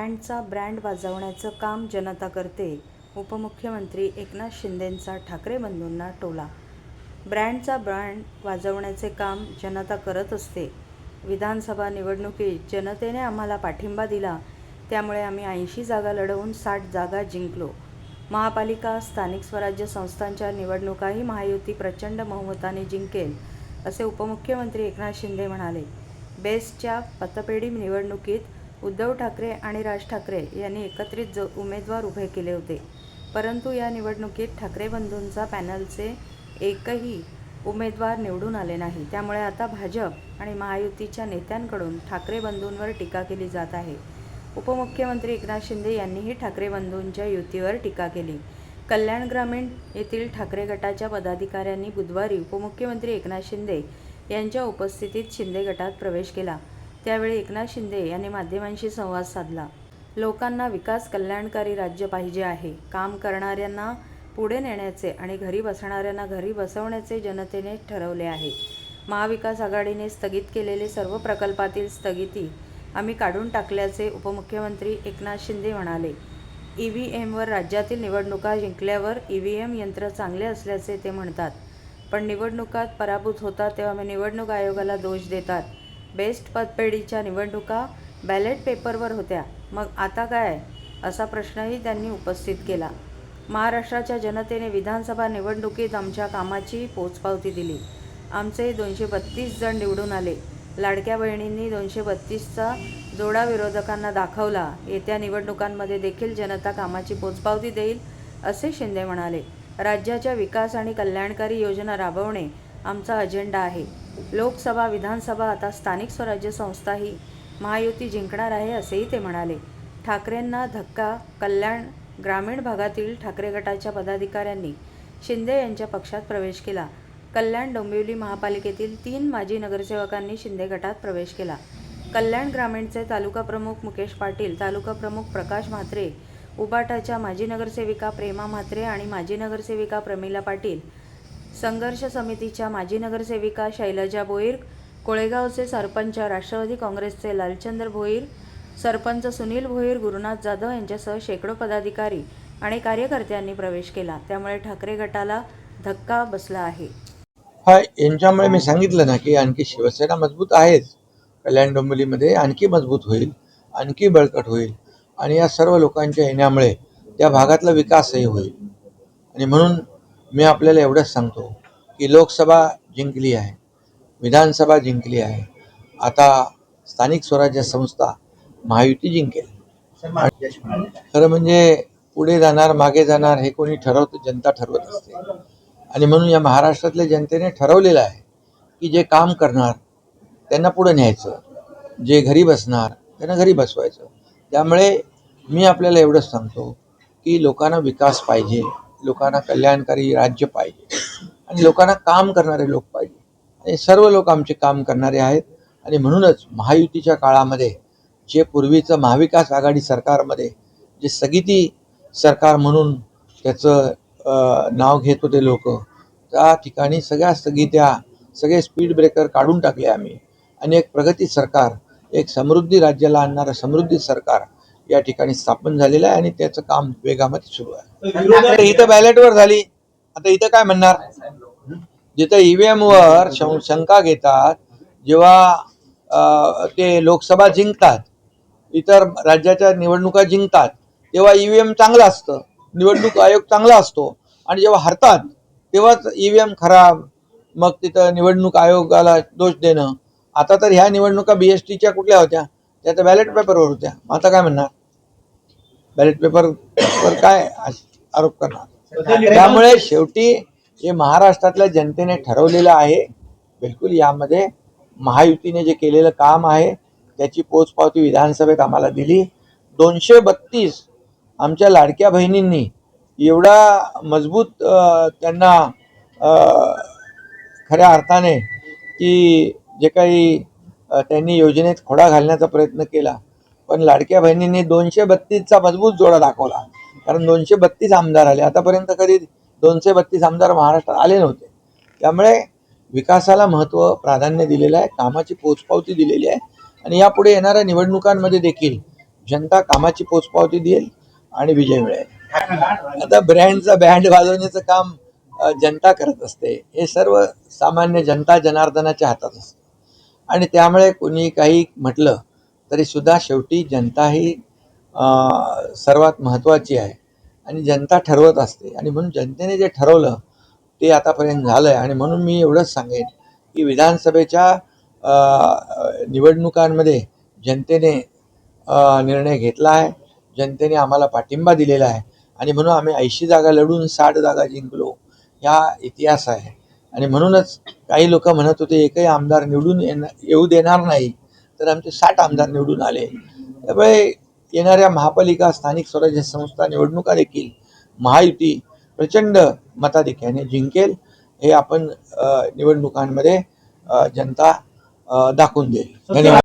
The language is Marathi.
ब्रँडचा ब्रँड वाजवण्याचं काम जनता करते उपमुख्यमंत्री एकनाथ शिंदेंचा ठाकरे बंधूंना टोला. ब्रँडचा ब्रँड वाजवण्याचे काम जनता करत असते. विधानसभा निवडणुकीत जनतेने आम्हाला पाठिंबा दिला त्यामुळे आम्ही ऐंशी जागा लढवून साठ जागा जिंकलो. महापालिका स्थानिक स्वराज्य संस्थांच्या निवडणुकाही महायुती प्रचंड बहुमताने जिंकेल असे उपमुख्यमंत्री एकनाथ शिंदे म्हणाले. बेस्टच्या पतपेढी निवडणुकीत उद्धव ठाकरे आणि राज ठाकरे यांनी एकत्रित ज उमेदवार उभे केले होते. परंतु या निवडणुकीत ठाकरे बंधूंचा पॅनलचे एकही उमेदवार निवडून आले नाही. त्यामुळे आता भाजप आणि महायुतीच्या नेत्यांकडून ठाकरे बंधूंवर टीका केली जात आहे. उपमुख्यमंत्री एकनाथ शिंदे यांनीही ठाकरे बंधूंच्या युतीवर टीका केली. कल्याण ग्रामीण येथील ठाकरे गटाच्या पदाधिकाऱ्यांनी बुधवारी उपमुख्यमंत्री एकनाथ शिंदे यांच्या उपस्थितीत शिंदे गटात प्रवेश केला. त्यावेळी एकनाथ शिंदे यांनी माध्यमांशी संवाद साधला. लोकांना विकास कल्याणकारी राज्य पाहिजे आहे. काम करणाऱ्यांना पुढे नेण्याचे आणि घरी बसणाऱ्यांना घरी बसवण्याचे जनतेने ठरवले आहे. महाविकास आघाडीने स्थगित केलेले सर्व प्रकल्पातील स्थगिती आम्ही काढून टाकल्याचे उपमुख्यमंत्री एकनाथ शिंदे म्हणाले. ई व्ही एमवर राज्यातील निवडणुका जिंकल्यावर ई व्ही एम यंत्र चांगले असल्याचे ते म्हणतात. पण निवडणुकात पराभूत होतात तेव्हा मी निवडणूक आयोगाला दोष देतात. बेस्ट पदपेढीच्या निवडणुका बॅलेट पेपरवर होत्या. मग आता काय? असा प्रश्नही त्यांनी उपस्थित केला. महाराष्ट्राच्या जनतेने विधानसभा निवडणुकीत आमच्या कामाची पोचपावती दिली. आमचे दोनशे बत्तीस जण निवडून आले. लाडक्या बहिणींनी दोनशे बत्तीसचा जोडा विरोधकांना दाखवला. येत्या निवडणुकांमध्ये देखील जनता कामाची पोचपावती देईल असे शिंदे म्हणाले. राज्याच्या विकास आणि कल्याणकारी योजना राबवणे आमचा अजेंडा आहे. लोकसभा विधानसभा आता स्थानिक स्वराज्य संस्थाही महायुती जिंकणार आहे असेही ते म्हणाले. ठाकरेंना धक्का कल्याण ग्रामीण भागातील ठाकरे गटाच्या पदाधिकाऱ्यांनी शिंदे यांच्या पक्षात प्रवेश केला. कल्याण डोंबिवली महापालिकेतील तीन माजी नगरसेवकांनी शिंदे गटात प्रवेश केला. कल्याण ग्रामीणचे तालुका प्रमुख मुकेश पाटील तालुका प्रमुख प्रकाश म्हात्रे उबाटाच्या माजी नगरसेविका प्रेमा म्हात्रे आणि माजी नगरसेविका प्रमिला पाटील संघर्ष समितीच्या माजी नगरसेविका शैलजा भोईर कोळेगावचे सरपंच राष्ट्रवादी काँग्रेसचे लालचंद्र भोईर सरपंच सुनील भोईर गुरुनाथ जाधव यांच्यासह शेकडो पदाधिकारी आणि कार्यकर्त्यांनी प्रवेश केला. त्यामुळे ठाकरे गटाला धक्का बसला आहे. हा यांच्यामुळे मी सांगितलं ना की आणखी शिवसेना मजबूत आहेच कल्याण डोंबिवलीमध्ये आणखी मजबूत होईल आणखी बळकट होईल आणि या सर्व लोकांच्या येण्यामुळे त्या भागातला विकासही होईल. आणि म्हणून मी आपल्याला एवढंच सांगतो की लोकसभा जिंकली आहे विधानसभा जिंकली आहे. आता स्थानिक स्वराज्य संस्था महायुती जिंकेल. खरं म्हणजे पुढे जाणार मागे जाणार हे कोणी ठरवतं जनता ठरवत असते. आणि म्हणून या महाराष्ट्रातल्या जनतेने ठरवलेलं आहे की जे काम करणार त्यांना पुढे न्यायचं. जे घरी बसणार त्यांना घरी बसवायचं. त्यामुळे मी आपल्याला एवढंच सांगतो की लोकांना विकास पाहिजे. लोकांना कल्याणकारी राज्य पाहिजे. आणि लोकांना काम करणारे लोक पाहिजे. आणि सर्व लोक आमचे काम करणारे आहेत. आणि म्हणूनच महायुतीच्या काळामध्ये जे पूर्वीचं महाविकास आघाडी सरकारमध्ये जे स्थगिती सरकार म्हणून त्याचं नाव घेत होते लोक त्या ठिकाणी सगळ्या स्थगित्या सगळे स्पीड ब्रेकर काढून टाकले आम्ही. आणि एक प्रगती सरकार एक समृद्धी राज्याला आणणारं समृद्धी सरकार या ठिकाणी स्थापन झालेलं आहे आणि त्याचं काम वेगामध्ये सुरू आहे. इथं बॅलेटवर झाली. आता इथं काय म्हणणार? जिथं ईव्हीएम वर शं- शंका घेतात जेव्हा ते लोकसभा जिंकतात इतर राज्याच्या निवडणुका जिंकतात तेव्हा ईव्हीएम चांगलं असतं निवडणूक आयोग चांगला असतो. आणि जेव्हा हरतात तेव्हाच ईव्हीएम खराब मग तिथं निवडणूक आयोगाला दोष देणं. आता तर ह्या निवडणुका बी एस टीच्या कुठल्या होत्या? त्या तर बॅलेट पेपरवर होत्या. मग आता काय म्हणणार? बॅलेट पेपरवर काय आरोप करणार? त्यामुळे शेवटी हे महाराष्ट्रातल्या जनतेने ठरवलेलं आहे बिलकुल यामध्ये महायुतीने जे केलेलं काम आहे त्याची पोचपावती विधानसभेत आम्हाला दिली. दोनशे बत्तीस आमच्या लाडक्या बहिणींनी एवढा मजबूत त्यांना खऱ्या अर्थाने की जे काही त्यांनी योजनेत खोडा घालण्याचा प्रयत्न केला पण लाडक्या बहिणींनी दोनशे बत्तीसचा मजबूत जोडा दाखवला. कारण दोनशे बत्तीस आमदार आले. आतापर्यंत कधी दोनशे बत्तीस आमदार महाराष्ट्रात आले नव्हते. त्यामुळे विकासाला महत्त्व प्राधान्य दिलेलं आहे. कामाची पोचपावती दिलेली आहे. आणि यापुढे येणाऱ्या निवडणुकांमध्ये देखील जनता कामाची पोचपावती देईल आणि विजय मिळेल. आता ब्रँडचा बँड वाजवण्याचं काम जनता करत असते. हे सर्व सामान्य जनता जनार्दनाच्या हातात असते. आणि त्यामुळे कोणी काही म्हटलं तरीसुद्धा शेवटी जनता ही सर्वात महत्त्वाची आहे. आणि जनता ठरवत असते. आणि म्हणून जनतेने जे ठरवलं ते आतापर्यंत झालं आहे आणि म्हणून मी एवढंच सांगेन की विधानसभेच्या निवडणुकांमध्ये जनतेने निर्णय घेतला आहे. जनतेने आम्हाला पाठिंबा दिलेला आहे. आणि म्हणून आम्ही ऐंशी जागा लढून साठ जागा जिंकलो. या इतिहास आहे. आणि म्हणूनच काही लोक म्हणत होते एकही आमदार निवडून येणार येऊ देणार नाही. तर आमचे साठ आमदार निवडून आले. त्यामुळे येणाऱ्या महापालिका स्थानिक स्वराज्य संस्था निवडणुका देखील महायुती प्रचंड मताधिक्याने जिंकेल. हे आपण निवडणुकांमध्ये जनता दाखवून देईल. धन्यवाद.